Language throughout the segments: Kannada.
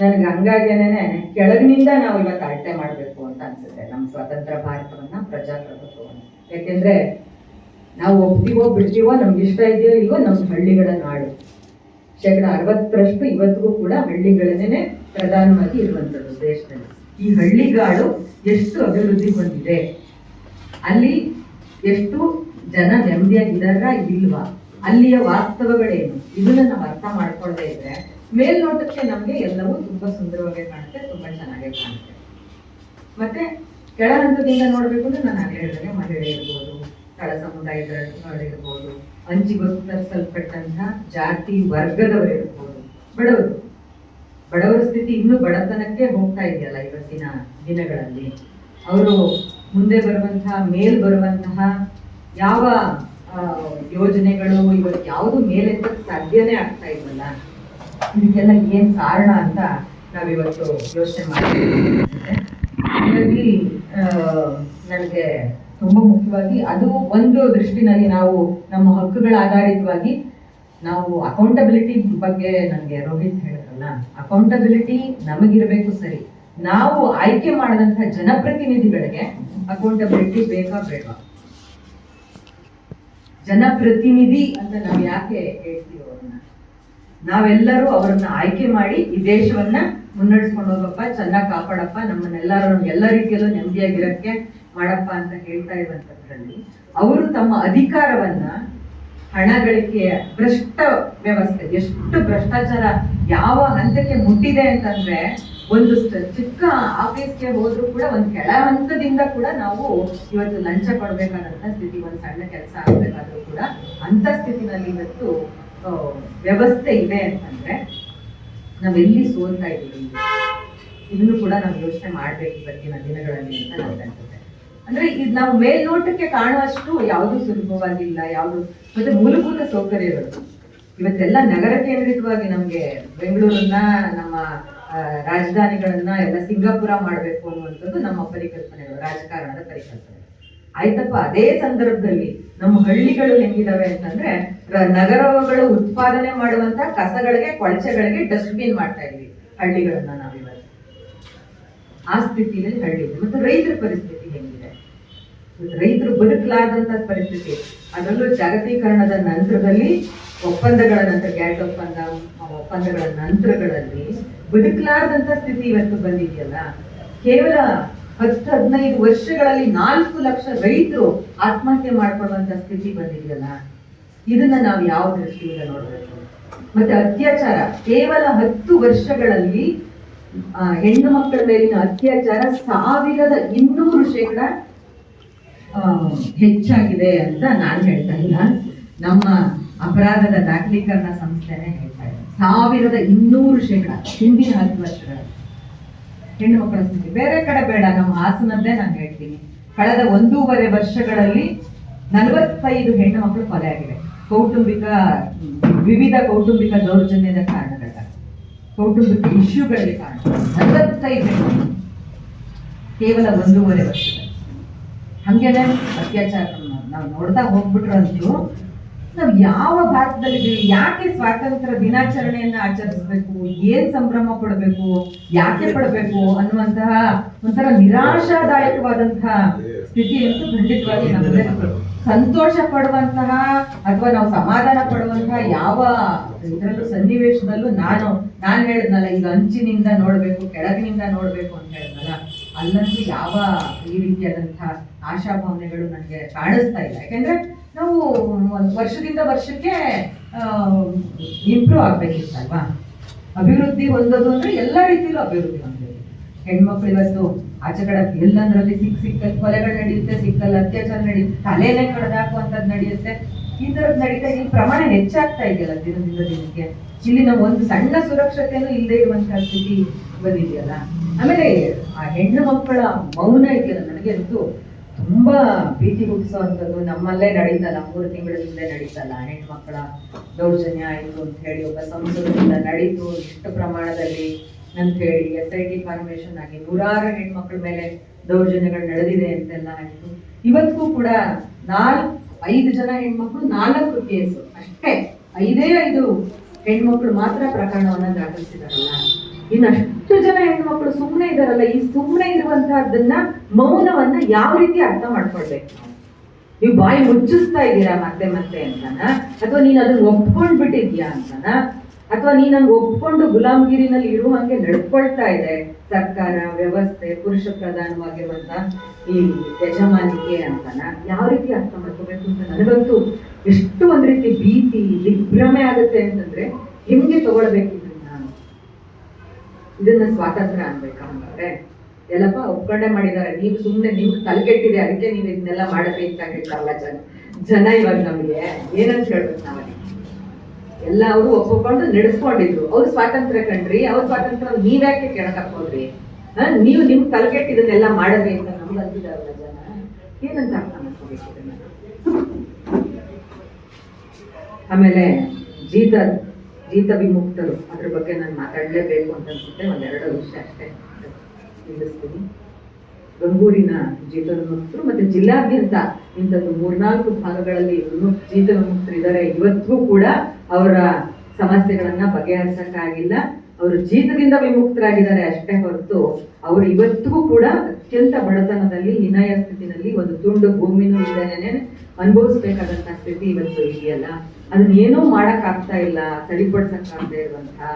ನನಗೆ ಹಂಗಾಗೇನೆ ಕೆಳಗಿನಿಂದ ನಾವು ಇವತ್ತು ಅಳತೆ ಮಾಡಬೇಕು ಅಂತ ಅನ್ಸುತ್ತೆ ನಮ್ಮ ಸ್ವತಂತ್ರ ಭಾರತವನ್ನ ಪ್ರಜಾಪ್ರಭುತ್ವವನ್ನು. ಯಾಕೆಂದ್ರೆ ನಾವು ಒಪ್ತೀವೋ ಬಿಡ್ತೀವೋ, ನಮ್ಗೆ ಇಷ್ಟ ಇದೆಯೋ ಇಲ್ವೋ ನಮ್ಮ ಹಳ್ಳಿಗಳ ನಾಡು. ಶೇಕಡ ಅರವತ್ತರಷ್ಟು ಇವತ್ತಿಗೂ ಕೂಡ ಹಳ್ಳಿಗಳನ್ನೇ ಪ್ರಧಾನವಾಗಿ ಇರುವಂಥದ್ದು ದೇಶದಲ್ಲಿ. ಈ ಹಳ್ಳಿಗಾಡು ಎಷ್ಟು ಅಭಿವೃದ್ಧಿ ಹೊಂದಿದೆ. ಅಲ್ಲಿ ಎಷ್ಟು ಜನ ನೆಮ್ಮದಿಯಾಗಿದ್ದಾರ ಇಲ್ವಾ, ಅಲ್ಲಿಯ ವಾಸ್ತವಗಳೇನು, ಇದನ್ನ ನಾವು ಅರ್ಥ ಮಾಡ್ಕೊಳ್ಳದೆ ಇದ್ರೆ ಮೇಲ್ನೋಟಕ್ಕೆ ನಮಗೆ ಎಲ್ಲವೂ ತುಂಬಾ ಸುಂದರವಾಗಿ ಕಾಣುತ್ತೆ, ತುಂಬಾ ಚೆನ್ನಾಗಿ ಕಾಣುತ್ತೆ. ಮತ್ತೆ ಕೆಳ ಹಂತದಿಂದ ನೋಡ್ಬೇಕು ಅಂದ್ರೆ ನಾನು ಹಾಗೆ ಹೇಳಿದ್ರೆ ಮಹಿಳೆ ಇರ್ಬೋದು ತಳ ಸಮುದಾಯದವರಿರ್ಬೋದು ಅಂಚಿ ಗೊತ್ತರಿಸಲ್ಪಟ್ಟಂತಹ ಜಾತಿ ವರ್ಗದವರು ಇರ್ಬೋದು. ಬಡವರು, ಬಡವರ ಸ್ಥಿತಿ ಇನ್ನೂ ಬಡತನಕ್ಕೆ ಹೋಗ್ತಾ ಇದೆಯಲ್ಲ ಇವತ್ತಿನ ದಿನಗಳಲ್ಲಿ. ಅವರು ಮುಂದೆ ಬರುವಂತಹ, ಮೇಲ್ ಬರುವಂತಹ ಯಾವ ಯೋಜನೆಗಳು ಇವತ್ತು ಯಾವುದು ಮೇಲೆತ್ತಕ್ಕೆ ಸಾಧ್ಯನೇ ಆಗ್ತಾ ಇಲ್ವಲ್ಲ ಇದಕ್ಕೆಲ್ಲ ಏನು ಕಾರಣ ಅಂತ ನಾವಿವತ್ತು ಯೋಚನೆ ಮಾಡ್ತೀವಿ. ನನಗೆ ತುಂಬಾ ಮುಖ್ಯವಾಗಿ ಅದು ಒಂದು ದೃಷ್ಟಿನಲ್ಲಿ ನಾವು ನಮ್ಮ ಹಕ್ಕುಗಳ ಆಧಾರಿತವಾಗಿ ನಾವು ಅಕೌಂಟಬಿಲಿಟಿ ಬಗ್ಗೆ ನನಗೆ ರೋಹಿತ್ ಹೇಳಿದ್ರಲ್ಲ ಅಕೌಂಟಬಿಲಿಟಿ ನಮಗಿರಬೇಕು ಸರಿ. ನಾವು ಆಯ್ಕೆ ಮಾಡಿದಂಥ ಜನಪ್ರತಿನಿಧಿಗಳಿಗೆ ಅಕೌಂಟಬಿಲಿಟಿ ಬೇಕಾ ಬೇಡ? ಜನಪ್ರತಿನಿಧಿ ಅಂತ ನಾವು ಯಾಕೆ ಹೇಳ್ತೀವಿ ನಾವೆಲ್ಲರೂ ಅವರನ್ನ ಆಯ್ಕೆ ಮಾಡಿ ಈ ದೇಶವನ್ನ ಮುನ್ನಡೆಸ್ಕೊಂಡು ಹೋಗಪ್ಪ, ಚೆನ್ನಾಗಿ ಕಾಪಾಡಪ್ಪ ನಮ್ಮನ್ನೆಲ್ಲರೂ ಎಲ್ಲ ರೀತಿಯಲ್ಲೂ ನೆಮ್ಮದಿಯಾಗಿರಕ್ಕೆ ಮಾಡಪ್ಪ ಅಂತ ಹೇಳ್ತಾ ಇರುವಂತದ್ರಲ್ಲಿ ಅವರು ತಮ್ಮ ಅಧಿಕಾರವನ್ನ ಹಣ ಗಳಿಕೆಯ ಭ್ರಷ್ಟ ವ್ಯವಸ್ಥೆ, ಎಷ್ಟು ಭ್ರಷ್ಟಾಚಾರ ಯಾವ ಹಂತಕ್ಕೆ ಮುಟ್ಟಿದೆ ಅಂತಂದ್ರೆ ಒಂದು ಚಿಕ್ಕ ಆಫೀಸ್ಗೆ ಹೋದ್ರು ಕೂಡ ಒಂದು ಕೆಳ ಹಂತದಿಂದ ಕೂಡ ನಾವು ಇವತ್ತು ಲಂಚ ಕೊಡ್ಬೇಕಾದಂತ ಸ್ಥಿತಿ, ಒಂದು ಸಣ್ಣ ಕೆಲಸ ಆಗ್ಬೇಕಾದ್ರೂ ಕೂಡ ಅಂತ ಸ್ಥಿತಿನಲ್ಲಿ ಇವತ್ತು ವ್ಯವಸ್ಥೆ ಇದೆ ಅಂತಂದ್ರೆ ನಾವೆಲ್ಲಿ ಸೋಲ್ತಾ ಇದ್ದೀವಿ? ಇದನ್ನು ಕೂಡ ನಾವು ಯೋಚನೆ ಮಾಡ್ಬೇಕು ಇವತ್ತಿನ ದಿನಗಳಲ್ಲಿ ಅಂತ ನನಗೆ ಅನ್ಸುತ್ತೆ. ಅಂದ್ರೆ ಇದು ನಾವು ಮೇಲ್ನೋಟಕ್ಕೆ ಕಾಣುವಷ್ಟು ಯಾವುದು ಸುಲಭವಾಗಿಲ್ಲ, ಯಾವುದು ಮತ್ತೆ ಮೂಲಭೂತ ಸೌಕರ್ಯಗಳು. ಇವತ್ತೆಲ್ಲ ನಗರ ಕೇಂದ್ರಿತವಾಗಿ ನಮ್ಗೆ ಬೆಂಗಳೂರನ್ನ, ನಮ್ಮ ರಾಜಧಾನಿಗಳನ್ನ ಎಲ್ಲ ಸಿಂಗಾಪುರ ಮಾಡಬೇಕು ಅನ್ನುವಂಥದ್ದು ನಮ್ಮ ಪರಿಕಲ್ಪನೆಗಳು, ರಾಜಕಾರಣದ ಪರಿಕಲ್ಪನೆ ಆಯ್ತಪ್ಪ? ಅದೇ ಸಂದರ್ಭದಲ್ಲಿ ನಮ್ಮ ಹಳ್ಳಿಗಳು ಹೆಂಗಿದಾವೆ ಅಂತಂದ್ರೆ ನಗರಗಳು ಉತ್ಪಾದನೆ ಮಾಡುವಂತ ಕಸಗಳಿಗೆ, ಕೊಳಚೆಗಳಿಗೆ ಡಸ್ಟ್ಬಿನ್ ಮಾಡ್ತಾ ಇದ್ವಿ ಹಳ್ಳಿಗಳನ್ನ ನಾವಿವತ್ತು. ಆ ಸ್ಥಿತಿಯಲ್ಲಿ ಹಳ್ಳಿ ಮತ್ತೆ ರೈತರ ಪರಿಸ್ಥಿತಿ ಹೆಂಗಿದೆ? ರೈತರು ಬದುಕಲಾದಂತ ಪರಿಸ್ಥಿತಿ. ಅದರಲ್ಲೂ ಜಾಗತೀಕರಣದ ನಂತರದಲ್ಲಿ ಒಪ್ಪಂದಗಳ ನಂತರ ಗ್ಯಾಟ್ ಒಪ್ಪಂದ ಒಪ್ಪಂದಗಳ ನಂತರಗಳಲ್ಲಿ ಬದುಕಲಾರದಂತ ಸ್ಥಿತಿ ಇವತ್ತು ಬಂದಿದೆಯಲ್ಲ? ಕೇವಲ ಹತ್ತು ಹದಿನೈದು ವರ್ಷಗಳಲ್ಲಿ ನಾಲ್ಕು ಲಕ್ಷ ರೈತರು ಆತ್ಮಹತ್ಯೆ ಮಾಡ್ಕೊಳ್ಳುವಂತ ಸ್ಥಿತಿ ಬಂದಿದೆಯಲ್ಲ? ಇದನ್ನ ನಾವು ಯಾವ ದೃಷ್ಟಿಯಿಂದ ನೋಡಬೇಕು? ಮತ್ತೆ ಅತ್ಯಾಚಾರ, ಕೇವಲ ಹತ್ತು ವರ್ಷಗಳಲ್ಲಿ ಹೆಣ್ಣು ಮಕ್ಕಳ ಮೇಲಿನ ಅತ್ಯಾಚಾರ ಸಾವಿರದ ಇನ್ನೂರು ಶೇಕಡ ಹೆಚ್ಚಾಗಿದೆ ಅಂತ ನಾನು ಹೇಳ್ತಾ ಇಲ್ಲ. ನಮ್ಮ ಅಪರಾಧದ ದಾಖಲೀಕರಣ ಸಂಸ್ಥೆನೇ ಹೇಳ್ತಾ ಇದೆ. ಸಾವಿರದ ಇನ್ನೂರು ಶೇಕಡ ಹಿಂದಿನ ಹತ್ತು ವರ್ಷಗಳ ಹೆಣ್ಣು ಮಕ್ಕಳ ಸ್ಥಿತಿ ಬೇರೆ ಕಡೆ ಬೇಡ, ನಮ್ಮ ಹಾಸನದ್ದೇ ನಾನು ಹೇಳ್ತೀನಿ. ಕಳೆದ ಒಂದೂವರೆ ವರ್ಷಗಳಲ್ಲಿ ನಲವತ್ತೈದು ಹೆಣ್ಣು ಮಕ್ಕಳು ಕೊಲೆ ಆಗಿದೆ ಕೌಟುಂಬಿಕ, ವಿವಿಧ ಕೌಟುಂಬಿಕ ದೌರ್ಜನ್ಯದ ಕಾರಣಗಳ ಕೌಟುಂಬಿಕ ಇಶ್ಯೂಗಳಿಗೆ ಕಾರಣ ನಲವತ್ತೈದು ಹೆಣ್ಣು. ಕೇವಲ ಒಂದೂವರೆ ವರ್ಷದಲ್ಲಿ. ಹಂಗೇನೆ ಅತ್ಯಾಚಾರ ನಾವು ನೋಡ್ತಾ ಹೋಗ್ಬಿಟ್ರಂತೂ ನಾವು ಯಾವ ಭಾರತದಲ್ಲಿದ್ದೀವಿ ಯಾಕೆ ಸ್ವಾತಂತ್ರ್ಯ ದಿನಾಚರಣೆಯನ್ನ ಆಚರಿಸ್ಬೇಕು? ಏನ್ ಸಂಭ್ರಮ ಪಡಬೇಕು? ಯಾಕೆ ಪಡಬೇಕು ಅನ್ನುವಂತಹ ಒಂಥರ ನಿರಾಶಾದಾಯಕವಾದಂತಹ ಸ್ಥಿತಿ ಅಂತ ಖಂಡಿತವಾಗಿ ನಮಗೆ ಸಂತೋಷ ಪಡುವಂತಹ ಅಥವಾ ನಾವು ಸಮಾಧಾನ ಪಡುವಂತಹ ಯಾವ ಇದರಲ್ಲೂ ಸನ್ನಿವೇಶದಲ್ಲೂ ನಾನು ನಾನು ಹೇಳಿದ್ನಲ್ಲ, ಈಗ ಅಂಚಿನಿಂದ ನೋಡ್ಬೇಕು, ಕೆಳಗಿನಿಂದ ನೋಡ್ಬೇಕು ಅಂತ ಹೇಳಿದ್ನಲ್ಲ, ಅಲ್ಲಂತೂ ಯಾವ ಈ ರೀತಿಯಾದಂತಹ ಆಶಾಭಾವನೆಗಳು ನನಗೆ ಕಾಣಿಸ್ತಾ ಇಲ್ಲ. ಯಾಕೆಂದ್ರೆ ನಾವು ವರ್ಷದಿಂದ ವರ್ಷಕ್ಕೆ ಇಂಪ್ರೂವ್ ಆಗ್ಬೇಕಿತ್ತಲ್ವಾ? ಅಭಿವೃದ್ಧಿ ಹೊಂದೋದು ಅಂದ್ರೆ ಎಲ್ಲ ರೀತಿಯಲ್ಲೂ ಅಭಿವೃದ್ಧಿ ಹೊಂದಬೇಕು ಹೆಣ್ಮಕ್ಳು ಇವತ್ತು ಆಚೆ ಕಡೆ ಎಲ್ಲಂದ್ರಲ್ಲಿ ಸಿಕ್ ಸಿಕ್ಕಲ್ಲಿ ಕೊಲೆಗಳು ನಡೆಯುತ್ತೆ ಸಿಕ್ಕಲ್ಲಿ ಅತ್ಯಾಚಾರ ನಡೆಯುತ್ತೆ, ತಲೆನೇ ಕಡ್ದಾಕುವಂಥದ್ದು ನಡೆಯುತ್ತೆ. ಈ ತರದ್ ನಡೀತಾ ಈ ಪ್ರಮಾಣ ಹೆಚ್ಚಾಗ್ತಾ ಇದೆಯಲ್ಲ ದಿನದಿಂದ ದಿನಕ್ಕೆ? ಇಲ್ಲಿ ನಾವು ಒಂದು ಸಣ್ಣ ಸುರಕ್ಷತೆನೂ ಇಲ್ಲದೆ ಇರುವಂತಹ ಸ್ಥಿತಿ ಬಂದಿದೆಯಲ್ಲ? ಆಮೇಲೆ ಆ ಹೆಣ್ಣು ಮಕ್ಕಳ ಮೌನ ಇದೆಯಲ್ಲ, ನನಗೆ ಅಂತೂ ತುಂಬಾ ಭೀತಿ ಹುಟ್ಟಿಸುವಂಥದ್ದು ನಮ್ಮಲ್ಲೇ ನಡೀತಲ್ಲ ಮೂರು ತಿಂಗಳ ಹಿಂದೆ ನಡೀತಲ್ಲ ಹೆಣ್ಮಕ್ಳ ದೌರ್ಜನ್ಯ ಆಯಿತು ಅಂತ ಹೇಳಿ ಒಬ್ಬ ಸಂಸದರಿಂದ ನಡೀತು ಎಷ್ಟು ಪ್ರಮಾಣದಲ್ಲಿ ಅಂತ ಹೇಳಿ ಎಸ್ ಐ ಟಿ ಫಾರ್ಮೇಶನ್ ಆಗಿ ನೂರಾರು ಹೆಣ್ಮಕ್ಳ ಮೇಲೆ ದೌರ್ಜನ್ಯಗಳು ನಡೆದಿದೆ ಅಂತೆಲ್ಲ ಆಯಿತು. ಇವತ್ತಿಗೂ ಕೂಡ ನಾಲ್ಕು ಐದು ಜನ ಹೆಣ್ಮಕ್ಳು, ನಾಲ್ಕು ಕೇಸು ಅಷ್ಟೇ. ಐದೇ ಐದು ಹೆಣ್ಮಕ್ಳು ಮಾತ್ರ ಪ್ರಕರಣವನ್ನ ದಾಖಲಿಸಿದಾರಲ್ಲ. ಇನ್ನಷ್ಟು ಜನ ಹೆಣ್ಮಕ್ಳು ಸುಮ್ಮನೆ ಇದಾರಲ್ಲ, ಈ ಸುಮ್ಮನೆ ಇರುವಂತಹದ್ದನ್ನ ಮೌನವನ್ನ ಯಾವ ರೀತಿ ಅರ್ಥ ಮಾಡ್ಕೊಳ್ಬೇಕು ನಾವು? ಬಾಯಿ ಮುಚ್ಚಿಸ್ತಾ ಇದ್ದೀರಾ ಮತ್ತೆ ಮತ್ತೆ ಅಂತಾನ? ಅಥವಾ ನೀನ್ ಅದನ್ನ ಒಪ್ಕೊಂಡ್ ಬಿಟ್ಟಿದ್ಯಾ ಅಂತಾನ? ಅಥವಾ ನೀನ್ ಹಂಗ್ ಒಪ್ಕೊಂಡು ಗುಲಾಮಗಿರಿನಲ್ಲಿ ಇರುವಂಗೆ ನಡ್ಕೊಳ್ತಾ ಇದೆ? ಸರ್ಕಾರ, ವ್ಯವಸ್ಥೆ, ಪುರುಷ ಪ್ರಧಾನವಾಗಿರುವಂತ ಈ ಯಜಮಾನಿಕೆ ಅಂತಾನ? ಯಾವ ರೀತಿ ಅರ್ಥ ಮಾಡ್ಕೋಬೇಕು ಅಂತ ನನಗಂತೂ ಎಷ್ಟು ಒಂದ್ ರೀತಿ ಭೀತಿ, ದಿಗ್ಭ್ರಮೆ ಆಗುತ್ತೆ ಅಂತಂದ್ರೆ ಹೆಂಗೆ ತಗೊಳ್ಬೇಕು ಇದನ್ನ ಸ್ವಾತಂತ್ರ್ಯ ಅನ್ಬೇಕಾ ಅಂದ್ರೆ ಎಲ್ಲಪ್ಪ ಒಪ್ಪಂಡೆ ಮಾಡಿದ್ದಾರೆ. ನೀವು ಸುಮ್ನೆ ನಿಮ್ಗೆ ತಲೆಗೆಟ್ಟಿದೆ ಅದಕ್ಕೆ ನೀವು ಇದನ್ನೆಲ್ಲ ಮಾಡಬೇಕು ಅಂತ ಹೇಳ್ತಾರಲ್ಲ ಜನ. ಜನ ಇವಾಗ ನಮಗೆ ಏನಂತ ಹೇಳ್ಬೇಕು ನಾವಲ್ಲಿ? ಎಲ್ಲ ಅವರು ಒಪ್ಪಿಕೊಂಡು ನಡೆಸ್ಕೊಂಡಿದ್ರು. ಅವ್ರು ಸ್ವಾತಂತ್ರ್ಯ ಕಂಡ್ರಿ ಅವ್ರ ಸ್ವಾತಂತ್ರ್ಯ ನೀವ್ಯಾಕೆ ಯಾಕೆ ಹೋದ್ರಿ? ಹ? ನೀವು ನಿಮ್ ಇದನ್ನೆಲ್ಲ ಮಾಡದ್ರಿ ಅಂತ ನಮ್ಗೆ ಅಂತಿದಾರಲ್ಲ ಜನ. ಏನಂತ ಅರ್ಥ ಮಾಡ್ಕೋಬೇಕು ಆಮೇಲೆ ಜೀತ ಜೀತ ವಿಮುಕ್ತರು ಅದ್ರ ಬಗ್ಗೆ ನಾನು ಮಾತಾಡಲೇಬೇಕು ಅಂತ ಅನ್ಸುತ್ತೆ. ಒಂದೆರಡು ವಿಷಯ ಅಷ್ಟೇ ತಿಳಿಸ್ತೀನಿ ಗಂಗೂರಿನ ಜೀತ ವಿಮುಕ್ತರು ಮತ್ತೆ ಜಿಲ್ಲಾದ್ಯಂತ ಇಂಥದ್ದು ಮೂರ್ನಾಲ್ಕು ಭಾಗಗಳಲ್ಲಿ ಜೀತ ವಿಮುಕ್ತರು ಇದ್ದಾರೆ ಇವತ್ತಿಗೂ ಕೂಡ ಅವರ ಸಮಸ್ಯೆಗಳನ್ನ ಬಗೆಹರಿಸಕ್ಕಾಗಿಲ್ಲ. ಅವರು ಜೀತದಿಂದ ವಿಮುಕ್ತರಾಗಿದ್ದಾರೆ ಅಷ್ಟೇ ಹೊರತು ಅವರು ಇವತ್ತಿಗೂ ಕೂಡ ಅತ್ಯಂತ ಬಡತನದಲ್ಲಿ, ಹಿನಾಯ ಸ್ಥಿತಿನಲ್ಲಿ ಒಂದು ತುಂಡು ಭೂಮಿನೂ ಇದ್ದೇನೆ. ಅನುಭವಿಸ್ಬೇಕಾದಂತಹ ಸ್ಥಿತಿ ಇವತ್ತು ಇದೆಯಲ್ಲ. ಅದನ್ನ ಏನೂ ಮಾಡಕ್ ಆಗ್ತಾ ಇಲ್ಲ ಸರಿಪಡಿಸಕ್ ಆಗದೆ ಇರುವಂತಹ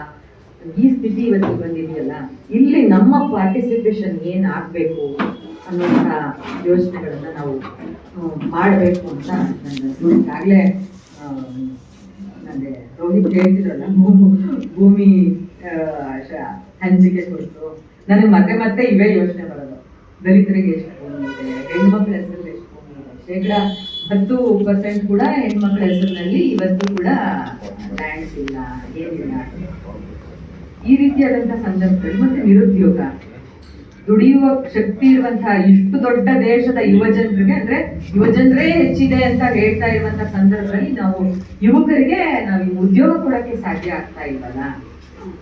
ಈ ಸ್ಥಿತಿ ಇವತ್ತು ಬಂದಿದೆಯಲ್ಲ. ಇಲ್ಲಿ ನಮ್ಮ ಪಾರ್ಟಿಸಿಪೇಷನ್ ಏನ್ ಆಗ್ಬೇಕು ಅನ್ನುವಂತ ಯೋಚನೆಗಳನ್ನ ನಾವು ಮಾಡಬೇಕು ಅಂತ ನನ್ನ ನನಗೆ ರೋಹಿತ್ ಹೇಳ್ತಿರಲ್ಲ ಭೂಮಿ ಹಂಚಿಕೆ ಕೊಡ್ತು. ನನಗೆ ಮತ್ತೆ ಮತ್ತೆ ಇವೇ ಯೋಚನೆ ಬರೋದು. ದಲಿತರಿಗೆ ಎಷ್ಟು ಭೂಮಿ ಇದೆ ಹೆಣ್ಮಕ್ಳ ಹೆಸರಲ್ಲಿ ಎಷ್ಟು ಭೂಮಿ ಇದೆ. ಶೇಕಡ ಹತ್ತು ಪರ್ಸೆಂಟ್ ಕೂಡ ಹೆಣ್ಮಕ್ಳ ಹೆಸರಿನಲ್ಲಿ ಇವತ್ತು ಕೂಡ ಲ್ಯಾಂಡ್ಸ್ ಇಲ್ಲ, ಏನಿಲ್ಲ. ಈ ರೀತಿಯಾದಂತಹ ಸಂದರ್ಭದಲ್ಲಿ ಮತ್ತೆ ನಿರುದ್ಯೋಗ. ದುಡಿಯುವ ಶಕ್ತಿ ಇರುವಂತಹ ಇಷ್ಟು ದೊಡ್ಡ ದೇಶದ ಯುವ ಜನರಿಗೆ ಅಂದ್ರೆ ಯುವ ಜನರೇ ಹೆಚ್ಚಿದೆ ಅಂತ ಹೇಳ್ತಾ ಇರುವಂತಹ ಸಂದರ್ಭದಲ್ಲಿ ನಾವು ಯುವಕರಿಗೆ ನಾವು ಉದ್ಯೋಗ ಕೊಡಕ್ಕೆ ಸಾಧ್ಯ ಆಗ್ತಾ ಇಲ್ವಲ್ಲ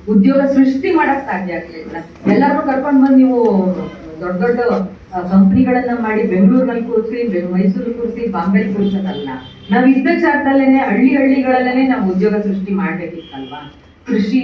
ಉದ್ಯೋಗ ಸೃಷ್ಟಿ ಮಾಡಕ್ ಸಾಧ್ಯ ಆಗ್ತಿಲ್ಲ ಎಲ್ಲರೂ ಕರ್ಕೊಂಡ್ ಬಂದು ನೀವು ದೊಡ್ಡ ದೊಡ್ಡ ಕಂಪ್ನಿಗಳನ್ನ ಮಾಡಿ ಬೆಂಗಳೂರಿನಲ್ಲಿ ಕೂರಿಸಿ ಮೈಸೂರು ಕೂರಿಸಿ ಬಾಂಬೆ ಕೂರಿಸೋದಲ್ಲ. ನಾವ್ ಇದ್ದ ಜಾಗದಲ್ಲೇನೆ ಹಳ್ಳಿ ಹಳ್ಳಿಗಳಲ್ಲೇನೆ ನಾವು ಉದ್ಯೋಗ ಸೃಷ್ಟಿ ಮಾಡ್ಬೇಕಿತ್ತಲ್ವಾ? ಕೃಷಿ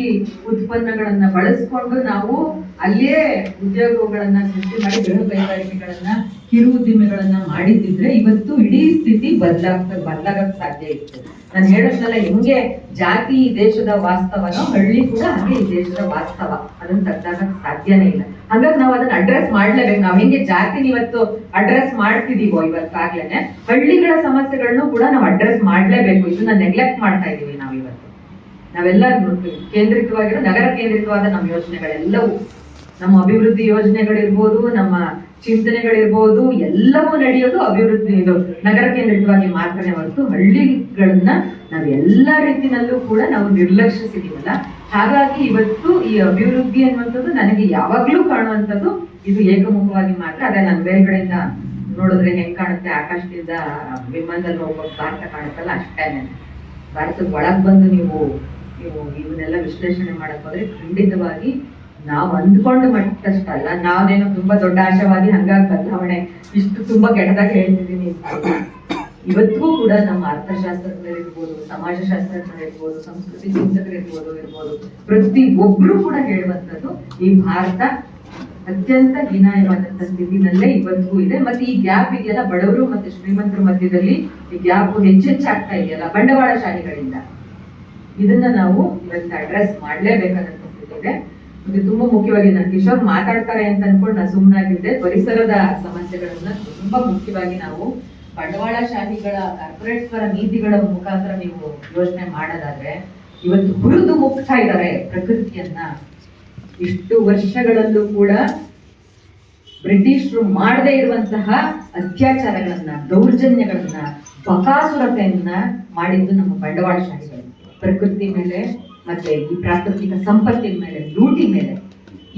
ಉತ್ಪನ್ನಗಳನ್ನ ಬಳಸ್ಕೊಂಡು ನಾವು ಅಲ್ಲೇ ಉದ್ಯೋಗಗಳನ್ನ ಸೃಷ್ಟಿ ಮಾಡಿ ಗೃಹ ಕೈಗಾರಿಕೆಗಳನ್ನ ಕಿರು ಉದ್ದಿಮೆಗಳನ್ನ ಮಾಡಿದ್ದಿದ್ರೆ ಇವತ್ತು ಇಡೀ ಸ್ಥಿತಿ ಬದಲಾಗ್ತ ಬದಲಾಗಕ್ ಸಾಧ್ಯ ಇತ್ತು. ನಾನು ಹೇಳೋದ್ನಲ್ಲ ಹೆಂಗೆ ಜಾತಿ, ದೇಶದ ವಾಸ್ತವನೋ ಹಳ್ಳಿ ಕೂಡ ಹಾಗೆ ಈ ದೇಶದ ವಾಸ್ತವ. ಅದನ್ನ ತಗ್ದಾಗಕ್ ಸಾಧ್ಯನೇ ಇಲ್ಲ. ಹಂಗಾಗಿ ನಾವು ಅದನ್ನ ಅಡ್ರೆಸ್ ಮಾಡ್ಲೇಬೇಕು. ನಾವು ಹೆಂಗೆ ಜಾತಿ ಇವತ್ತು ಅಡ್ರೆಸ್ ಮಾಡ್ತಿದೀವೋ ಇವತ್ತಾಗ್ಲೇನೆ, ಹಳ್ಳಿಗಳ ಸಮಸ್ಯೆಗಳನ್ನೂ ಕೂಡ ನಾವು ಅಡ್ರೆಸ್ ಮಾಡ್ಲೇಬೇಕು. ಇದನ್ನ ನೆಗ್ಲೆಕ್ಟ್ ಮಾಡ್ತಾ ಇದೀವಿ ನಾವು ನಾವೆಲ್ಲ ಕೇಂದ್ರಿತವಾಗಿರೋ ನಗರ ಕೇಂದ್ರಿತವಾದ ನಮ್ಮ ಯೋಜನೆಗಳೆಲ್ಲವೂ. ನಮ್ಮ ಅಭಿವೃದ್ಧಿ ಯೋಜನೆಗಳಿರ್ಬೋದು, ನಮ್ಮ ಚಿಂತನೆಗಳಿರ್ಬೋದು, ಎಲ್ಲವೂ ನಡೆಯೋದು ಅಭಿವೃದ್ಧಿ ಇದು. ನಗರ ಕೇಂದ್ರಿತವಾಗಿ ಮಾತ್ರನೇ ಹೊರತು ಹಳ್ಳಿಗಳನ್ನ ನಾವು ಎಲ್ಲ ರೀತಿನಲ್ಲೂ ಕೂಡ ನಾವು ನಿರ್ಲಕ್ಷಿಸಿದೀವಲ್ಲ ಹಾಗಾಗಿ ಇವತ್ತು ಈ ಅಭಿವೃದ್ಧಿ ಅನ್ನುವಂಥದ್ದು ನನಗೆ ಯಾವಾಗ್ಲೂ ಕಾಣುವಂಥದ್ದು ಇದು ಏಕಮುಖವಾಗಿ ಮಾತ್ರ. ಅದೇ ನಾನು ಕಡೆಯಿಂದ ನೋಡಿದ್ರೆ ಹೆಂಗ್ ಕಾಣುತ್ತೆ? ಆಕಾಶದಿಂದ ವಿಮಾನದಲ್ಲಿ ಹೋಗೋ ಭಾರತ ಕಾಣುತ್ತಲ್ಲ ಅಷ್ಟೇ ಭಾರತದ ಒಳಗ್ ಬಂದು ನೀವು ನೀವು ಇವನ್ನೆಲ್ಲ ವಿಶ್ಲೇಷಣೆ ಮಾಡಕ್ ಹೋದ್ರೆ ಖಂಡಿತವಾಗಿ ನಾವು ಅಂದ್ಕೊಂಡು ಮಟ್ಟಷ್ಟಲ್ಲ. ನಾವೇನೋ ತುಂಬಾ ದೊಡ್ಡ ಆಶಾವಾದಿ ಹಂಗಾಗಿ ಬದಲಾವಣೆ ಇಷ್ಟು ತುಂಬಾ ಕೆಟ್ಟದಾಗ ಹೇಳ್ತಿದ್ದೀನಿ. ಇವತ್ತಿಗೂ ಕೂಡ ನಮ್ಮ ಅರ್ಥಶಾಸ್ತ್ರಜ್ಞರಿರ್ಬೋದು ಸಮಾಜಶಾಸ್ತ್ರಜ್ಞರಿರ್ಬೋದು ಸಂಸ್ಕೃತಿ ಚಿಂತಕರಿರ್ಬೋದು ಇರ್ಬೋದು, ಪ್ರತಿ ಒಬ್ರು ಕೂಡ ಹೇಳುವಂಥದ್ದು ಈ ಭಾರತ ಅತ್ಯಂತ ಹೀನಾಯವಾದಂತ ಸ್ಥಿತಿನಲ್ಲೇ ಇವತ್ತಿಗೂ ಇದೆ. ಮತ್ತೆ ಈ ಗ್ಯಾಪ್ ಇದೆಯಲ್ಲ, ಬಡವರು ಮತ್ತೆ ಶ್ರೀಮಂತರ ಮಧ್ಯದಲ್ಲಿ ಈ ಗ್ಯಾಪ್ ಹೆಚ್ಚೆಚ್ಚಾಗ್ತಾ ಇದೆಯಲ್ಲ, ಬಂಡವಾಳಶಾಹಿಗಳಿಂದ. ಇದನ್ನ ನಾವು ಇವತ್ತು ಅಡ್ರೆಸ್ ಮಾಡ್ಲೇಬೇಕಾದಂತ ಸ್ಥಿತಿ ಇದೆ ಮತ್ತೆ ತುಂಬಾ ಮುಖ್ಯವಾಗಿ ನಾನು ಕಿಶೋರ್ ಮಾತಾಡ್ತಾರೆ ಅಂತ ಅನ್ಕೊಂಡು ನಾನು ಸುಮ್ಮನಾಗಿದ್ದೆ ಪರಿಸರದ ಸಮಸ್ಯೆಗಳನ್ನ ತುಂಬಾ ಮುಖ್ಯವಾಗಿ ನಾವು ಬಂಡವಾಳಶಾಹಿಗಳ ಕಾರ್ಪೊರೇಟ್ ಪರ ನೀತಿಗಳ ಮುಖಾಂತರ ನೀವು ಯೋಚನೆ ಮಾಡೋದಾದ್ರೆ ಇವತ್ತು ಹುರಿದು ಮುಗ್ತಾ ಇದ್ದಾರೆ ಪ್ರಕೃತಿಯನ್ನ. ಇಷ್ಟು ವರ್ಷಗಳಲ್ಲೂ ಕೂಡ ಬ್ರಿಟಿಷರು ಮಾಡದೇ ಇರುವಂತಹ ಅತ್ಯಾಚಾರಗಳನ್ನ, ದೌರ್ಜನ್ಯಗಳನ್ನ, ಬಕಾಸುರತೆಯನ್ನ ಮಾಡಿದ್ದು ನಮ್ಮ ಬಂಡವಾಳಶಾಹಿಗಳು ಪ್ರಕೃತಿ ಮೇಲೆ ಮತ್ತೆ ಈ ಪ್ರಾಕೃತಿಕ ಸಂಪತ್ತಿನ ಮೇಲೆ, ಲೂಟಿ ಮೇಲೆ.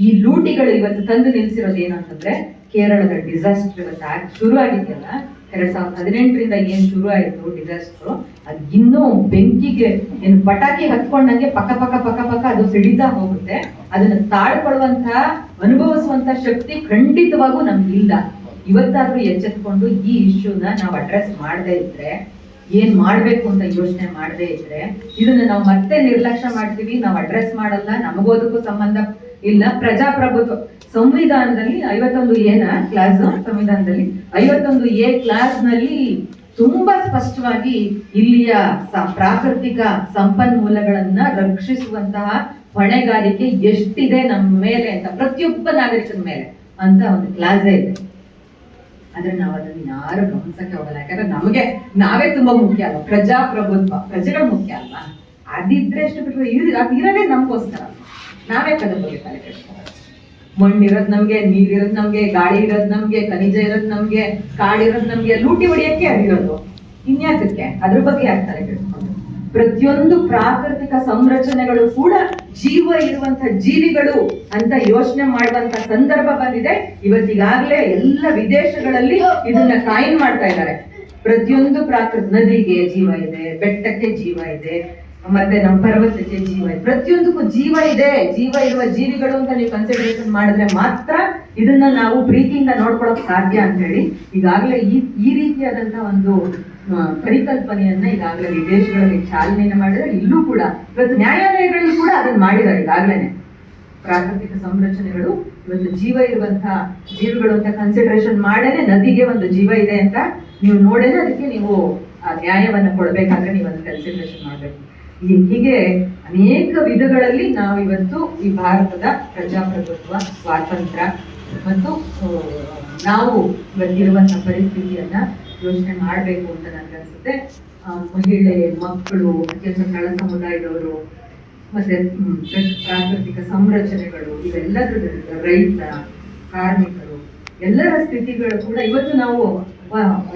ಈ ಲೂಟಿಗಳು ಇವತ್ತು ತಂದು ನಿಲ್ಸಿರೋದು ಏನು ಅಂತಂದ್ರೆ ಕೇರಳದ ಡಿಸಾಸ್ಟರ್ ಇವತ್ತು ಶುರು ಆಗಿದೆಯಲ್ಲ? ಎರಡ್ ಸಾವಿರದ ಹದಿನೆಂಟರಿಂದ ಏನ್ ಶುರು ಆಯ್ತು ಡಿಸಾಸ್ಟರ್ ಅದು ಇನ್ನೂ ಬೆಂಕಿಗೆ, ಏನು ಪಟಾಕಿ ಹತ್ಕೊಂಡಂಗೆ ಪಕ್ಕ ಪಕ್ಕ ಪಕ್ಕ ಪಕ್ಕ ಅದು ಸಿಡಿತಾ ಹೋಗುತ್ತೆ. ಅದನ್ನ ತಾಳ್ಕೊಳ್ಳುವಂತ ಅನುಭವಿಸುವಂತ ಶಕ್ತಿ ಖಂಡಿತವಾಗೂ ನಮ್ಗಿಲ್ಲ ಇವತ್ತಾದ್ರೂ ಎಚ್ಚೆತ್ಕೊಂಡು ಈ ಇಶ್ಯೂನ ನಾವು ಅಡ್ರೆಸ್ ಮಾಡದೇ ಇದ್ರೆ ಏನ್ ಮಾಡ್ಬೇಕು ಅಂತ ಯೋಚನೆ ಮಾಡದೇ ಇದ್ರೆ ಇದನ್ನ ನಾವು ಮತ್ತೆ ನಿರ್ಲಕ್ಷ್ಯ ಮಾಡ್ತೀವಿ, ನಾವು ಅಡ್ರೆಸ್ ಮಾಡಲ್ಲ ನಮಗೋದಕ್ಕೂ ಸಂಬಂಧ ಇಲ್ಲ. ಪ್ರಜಾಪ್ರಭುತ್ವ ಸಂವಿಧಾನದಲ್ಲಿ ಐವತ್ತೊಂದು ಏನ ಕ್ಲಾಸ್ ಸಂವಿಧಾನದಲ್ಲಿ ಐವತ್ತೊಂದು ಎ ಕ್ಲಾಸ್ನಲ್ಲಿ ತುಂಬಾ ಸ್ಪಷ್ಟವಾಗಿ ಇಲ್ಲಿಯ ಪ್ರಾಕೃತಿಕ ಸಂಪನ್ಮೂಲಗಳನ್ನ ರಕ್ಷಿಸುವಂತಹ ಹೊಣೆಗಾರಿಕೆ ಎಷ್ಟಿದೆ ನಮ್ಮ ಮೇಲೆ ಅಂತ, ಪ್ರತಿಯೊಬ್ಬ ನಾಗರಿಕನ ಮೇಲೆ ಅಂತ ಒಂದು ಕ್ಲಾಸೇ ಇದೆ. ಆದ್ರೆ ನಾವು ಅದನ್ನ ಯಾರು ಗಮನಿಸಕ್ಕೆ ಹೋಗಲ್ಲ. ಯಾಕಂದ್ರೆ ನಮಗೆ ನಾವೇ ತುಂಬಾ ಮುಖ್ಯ ಅಲ್ವಾ? ಪ್ರಜಾಪ್ರಭುತ್ವ, ಪ್ರಜೆಗಳು ಮುಖ್ಯ ಅಲ್ವಾ? ಅದಿದ್ರೆ ಎಷ್ಟು ಬಿಟ್ಟರೆ ಇರಲಿ ಅದ್ ಇರೋದೇ ನಮಗೋಸ್ಕರ. ನಾವೇ ಕದ ಬಗ್ಗೆ ತಲೆ ಇರೋದ್ ಮಣ್ಣಿರೋದ್ ನಮ್ಗೆ ನೀರಿರೋದ್ ನಮ್ಗೆ, ಗಾಳಿ ಇರೋದ್ ನಮ್ಗೆ, ಖನಿಜ ಇರೋದ್ ನಮ್ಗೆ ಕಾಡಿರೋದ್ ನಮ್ಗೆ, ಲೂಟಿ ಹೊಡಿಯಕ್ಕೆ ಅದಿರೋದು ಇನ್ಯಾತಕ್ಕೆ ಅದ್ರ ಬಗ್ಗೆ ಯಾಕೆ ತಲೆ ಪ್ರತಿಯೊಂದು ಪ್ರಾಕೃತಿಕ ಸಂರಚನೆಗಳು ಕೂಡ ಜೀವ ಇರುವಂತ ಜೀವಿಗಳು ಅಂತ ಯೋಚನೆ ಮಾಡುವಂತ ಸಂದರ್ಭ ಬಂದಿದೆ. ಇವತ್ತಿಗಾಗ್ಲೇ ಎಲ್ಲ ವಿದೇಶಗಳಲ್ಲಿ ಇದನ್ನ ಕಾಯಿನ್ ಮಾಡ್ತಾ ಇದ್ದಾರೆ. ಪ್ರತಿಯೊಂದು ಪ್ರಾಕೃತ ನದಿಗೆ ಜೀವ ಇದೆ, ಬೆಟ್ಟಕ್ಕೆ ಜೀವ ಇದೆ, ಮತ್ತೆ ನಮ್ಮ ಪರ್ವತಕ್ಕೆ ಜೀವ ಇದೆ. ಪ್ರತಿಯೊಂದಕ್ಕೂ ಜೀವ ಇದೆ. ಜೀವ ಇರುವ ಜೀವಿಗಳು ಅಂತ ನೀವು ಕನ್ಸಿಡರೇಷನ್ ಮಾಡಿದ್ರೆ ಮಾತ್ರ ಇದನ್ನ ನಾವು ಪ್ರೀತಿಯಿಂದ ನೋಡ್ಕೊಳಕ್ ಸಾಧ್ಯ ಅಂತ ಹೇಳಿ ಈಗಾಗಲೇ ಈ ಈ ರೀತಿಯಾದಂತ ಒಂದು ಪರಿಕಲ್ಪನೆಯನ್ನ ಈಗಾಗಲೇ ವಿದೇಶಗಳಲ್ಲಿ ಚಾಲನೆಯನ್ನು ಮಾಡಿದ್ರೆ ಇಲ್ಲೂ ಕೂಡ, ಇವತ್ತು ನ್ಯಾಯಾಲಯಗಳಲ್ಲಿ ಕೂಡ ಅದನ್ನ ಮಾಡಿದ್ದಾರೆ ಈಗಾಗಲೇ ಪ್ರಾಕೃತಿಕ ಸಂರಚನೆಗಳು, ಇವತ್ತು ಜೀವ ಇರುವಂತಹ ಜೀವಿಗಳು ಅಂತ ಕನ್ಸಿಡರೇಷನ್ ಮಾಡೇನೆ, ನದಿಗೆ ಒಂದು ಜೀವ ಇದೆ ಅಂತ ನೀವು ನೋಡೇನೆ, ಅದಕ್ಕೆ ನೀವು ಆ ನ್ಯಾಯವನ್ನ ಕೊಡಬೇಕಾದ್ರೆ ನೀವು ಅದನ್ನ ಕನ್ಸಿಡರೇಷನ್ ಮಾಡಬೇಕು. ಹೀಗೆ ಅನೇಕ ವಿಧಗಳಲ್ಲಿ ನಾವು ಇವತ್ತು ಈ ಭಾರತದ ಪ್ರಜಾಪ್ರಭುತ್ವ, ಸ್ವಾತಂತ್ರ್ಯ ಮತ್ತು ನಾವು ಇವತ್ತಿರುವಂತಹ ಪರಿಸ್ಥಿತಿಯನ್ನ ಯೋಚನೆ ಮಾಡಬೇಕು ಅಂತ ನನಗೆ ಅನಿಸುತ್ತೆ. ಮಹಿಳೆ, ಮಕ್ಕಳು, ಅತ್ಯಂತ ತಳ ಸಮುದಾಯದವರು, ಮತ್ತೆ ಪ್ರಾಕೃತಿಕ ಸಂರಚನೆಗಳು ಇವೆಲ್ಲದರ ರೈತ, ಕಾರ್ಮಿಕರು, ಎಲ್ಲರ ಸ್ಥಿತಿಗಳು ಕೂಡ ಇವತ್ತು ನಾವು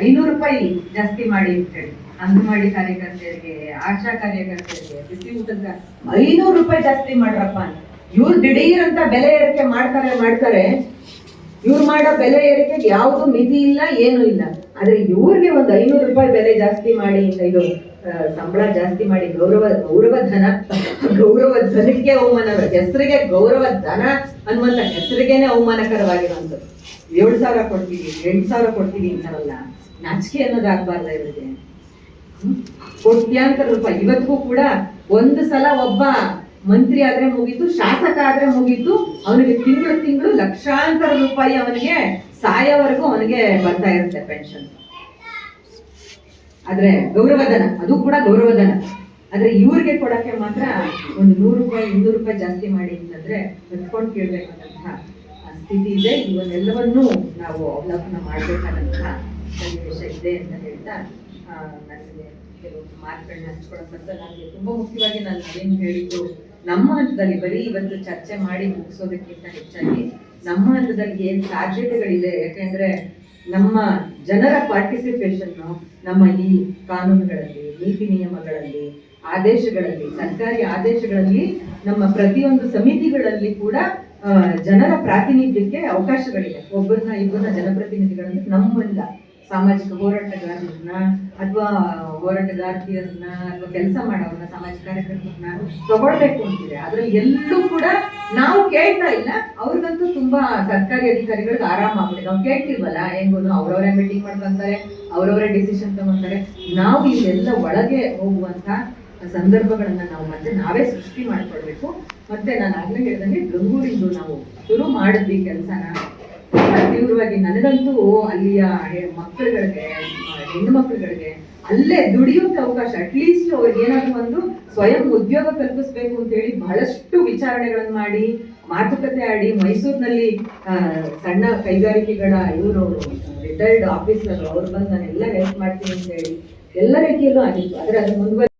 ಐನೂರು ರೂಪಾಯಿ ಜಾಸ್ತಿ ಮಾಡಿ ಅಂತ ಹೇಳಿ. ಅಂಗನವಾಡಿ ಕಾರ್ಯಕರ್ತೆಯರಿಗೆ, ಆಶಾ ಕಾರ್ಯಕರ್ತೆಯರಿಗೆ, ಬಿಸಿ ಊಟದ ಐನೂರು ರೂಪಾಯಿ ಜಾಸ್ತಿ ಮಾಡ್ರಪ್ಪ ಅಂತ. ಇವ್ರು ದಿಢೀರಂತ ಬೆಲೆ ಏರಿಕೆ ಮಾಡ್ತಾರೆ ಮಾಡ್ತಾರೆ. ಇವ್ರು ಮಾಡೋ ಬೆಲೆ ಏರಿಕೆಗೆ ಯಾವುದು ಮಿತಿ ಇಲ್ಲ, ಏನು ಇಲ್ಲ. ಆದ್ರೆ ಇವ್ರಿಗೆ ಒಂದು ಐನೂರು ರೂಪಾಯಿ ಬೆಲೆ ಜಾಸ್ತಿ ಮಾಡಿ ಇದು ಸಂಬಳ ಜಾಸ್ತಿ ಮಾಡಿ ಗೌರವ ಗೌರವ ಧನ, ಗೌರವ ಧನಕ್ಕೆ ಅವಮಾನ ಹೆಸರಿಗೆ ಗೌರವ ಧನ ಅನ್ನುವಂತ ಹೆಸರಿಗೇನೆ ಅವಮಾನಕರವಾಗಿರುವಂಥದ್ದು. ಏಳು ಸಾವಿರ ಕೊಡ್ತೀವಿ, ಎಂಟು ಸಾವಿರ ಕೊಡ್ತೀವಿ ಅಂತಾರಲ್ಲ, ನಾಚಿಕೆ ಅನ್ನೋದು ಆಗ್ಬಾರ್ದ ಇವರಿಗೆ? ಕೋಟ್ಯಾಂತರ ರೂಪಾಯಿ. ಇವತ್ತಿಗೂ ಕೂಡ ಒಂದು ಸಲ ಒಬ್ಬ ಮಂತ್ರಿ ಆದ್ರೆ ಮುಗೀತು, ಶಾಸಕ ಆದ್ರೆ ಮುಗೀತು, ಅವನಿಗೆ ತಿಂಗಳು ತಿಂಗಳು ಲಕ್ಷಾಂತರ ರೂಪಾಯಿ ಅವನಿಗೆ ಸಾಯೋವರೆಗೂ ಅವನಿಗೆ ಬರ್ತಾ ಇರುತ್ತೆ ಪೆನ್ಷನ್ ಆದ್ರೆ ಗೌರವಧನ, ಅದು ಕೂಡ ಗೌರವಧನ. ಆದ್ರೆ ಇವ್ರಿಗೆ ಕೊಡಕ್ಕೆ ಮಾತ್ರ ಒಂದು ನೂರು ರೂಪಾಯಿ, ಇನ್ನೂರು ರೂಪಾಯಿ ಜಾಸ್ತಿ ಮಾಡಿ ಅಂತಂದ್ರೆ ಬದ್ಕೊಂಡು ಕೇಳ್ಬೇಕಾದಂತಹ ಸ್ಥಿತಿ ಇದೆ. ಇವನ್ನೆಲ್ಲವನ್ನೂ ನಾವು ಅವಲೋಕನ ಮಾಡ್ಬೇಕಾದಂತಹ ಸನ್ನಿವೇಶ ಇದೆ ಅಂತ ಹೇಳ್ತಾ ನನಗೆ ಕೆಲವು ಮಾತುಗಳನ್ನ ಹಂಚ್ಕೊಳಕ್ ನನಗೆ ತುಂಬಾ ಮುಖ್ಯವಾಗಿ ನಾನು ಏನ್ ಹೇಳಿದ್ದು ನಮ್ಮ ಹಂತದಲ್ಲಿ ಬರೀ ಇವತ್ತು ಚರ್ಚೆ ಮಾಡಿ ಮುಗಿಸೋದಕ್ಕಿಂತ ಹೆಚ್ಚಾಗಿ ನಮ್ಮ ಹಂತದಲ್ಲಿ ಏನು ಸಾಧ್ಯತೆಗಳಿದೆ? ಯಾಕೆಂದ್ರೆ ನಮ್ಮ ಜನರ ಪಾರ್ಟಿಸಿಪೇಷನ್ ನಮ್ಮ ಈ ಕಾನೂನುಗಳಲ್ಲಿ, ನೀತಿ ನಿಯಮಗಳಲ್ಲಿ, ಆದೇಶಗಳಲ್ಲಿ, ಸರ್ಕಾರಿ ಆದೇಶಗಳಲ್ಲಿ, ನಮ್ಮ ಪ್ರತಿಯೊಂದು ಸಮಿತಿಗಳಲ್ಲಿ ಕೂಡ ಜನರ ಪ್ರಾತಿನಿಧ್ಯಕ್ಕೆ ಅವಕಾಶಗಳಿದೆ. ಒಬ್ಬರನ್ನ ಇಬ್ಬರನ್ನ ಜನಪ್ರತಿನಿಧಿಗಳನ್ನು ನಮ್ಮಿಂದ ಸಾಮಾಜಿಕ ಹೋರಾಟಗಾರರನ್ನ ಅಥವಾ ಹೋರಾಟಗಾರ್ತಿಯರನ್ನ ಅಥವಾ ಕೆಲಸ ಮಾಡೋರನ್ನ ಸಾಮಾಜಿಕ ಕಾರ್ಯಕರ್ತರನ್ನ ತಗೊಳ್ಬೇಕು ಅಂತಿದೆ. ಅದ್ರಲ್ಲಿ ಎಲ್ಲೂ ಕೂಡ ನಾವು ಕೇಳ್ತಾ ಇಲ್ಲ. ಅವ್ರಿಗಂತೂ ತುಂಬಾ ಸರ್ಕಾರಿ ಅಧಿಕಾರಿಗಳಿಗೆ ಆರಾಮ ಆಗ್ಬಿಟ್ಟು ನಾವು ಕೇಳ್ತಿಲ್ವಲ್ಲ ಹೆಂಗು ಅವ್ರವರೇ ಮೀಟಿಂಗ್ ಮಾಡ್ಕೊಂತಾರೆ, ಅವ್ರವರೇ ಡಿಸಿಷನ್ ತಗೊಂತಾರೆ. ನಾವು ಇಲ್ಲೆಲ್ಲ ಒಳಗೆ ಹೋಗುವಂತ ಸಂದರ್ಭಗಳನ್ನ ನಾವು ಮತ್ತೆ ನಾವೇ ಸೃಷ್ಟಿ ಮಾಡ್ಕೊಳ್ಬೇಕು. ಮತ್ತೆ ನಾನು ಆಗ್ಲೇ ಹೇಳ್ದಂಗೆ ಗಂಗೂರಿಂದು ನಾವು ಶುರು ಮಾಡಿದ್ವಿ ಕೆಲಸನ. ತೀವ್ರವಾಗಿ ನನಗಂತೂ ಅಲ್ಲಿಯ ಮಕ್ಕಳಿಗೆ ಮಕ್ಕಳುಗಳಿಗೆ ಹೆಣ್ಣು ಮಕ್ಕಳುಗಳಿಗೆ ಅಲ್ಲೇ ದುಡಿಯೋಕೆ ಅವಕಾಶ ಅಟ್ಲೀಸ್ಟ್ ಅವ್ರಿಗೆ ಏನಾದ್ರು ಒಂದು ಸ್ವಯಂ ಉದ್ಯೋಗ ಕಲ್ಪಿಸ್ಬೇಕು ಅಂತ ಹೇಳಿ ಬಹಳಷ್ಟು ವಿಚಾರಣೆಗಳನ್ನು ಮಾಡಿ, ಮಾತುಕತೆ ಆಡಿ ಮೈಸೂರಿನಲ್ಲಿ ಸಣ್ಣ ಕೈಗಾರಿಕೆಗಳ ಇವರು ರಿಟೈರ್ಡ್ ಆಫೀಸರ್ ಅವ್ರು ಬಂದು ನಾನು ಎಲ್ಲ ಹೆಲ್ಪ್ ಮಾಡ್ತೀನಿ ಅಂತ ಹೇಳಿ ಎಲ್ಲ ರೀತಿಯಲ್ಲೂ ಆಗಿತ್ತು. ಆದ್ರೆ ಅದು ಮುಂದುವರಿ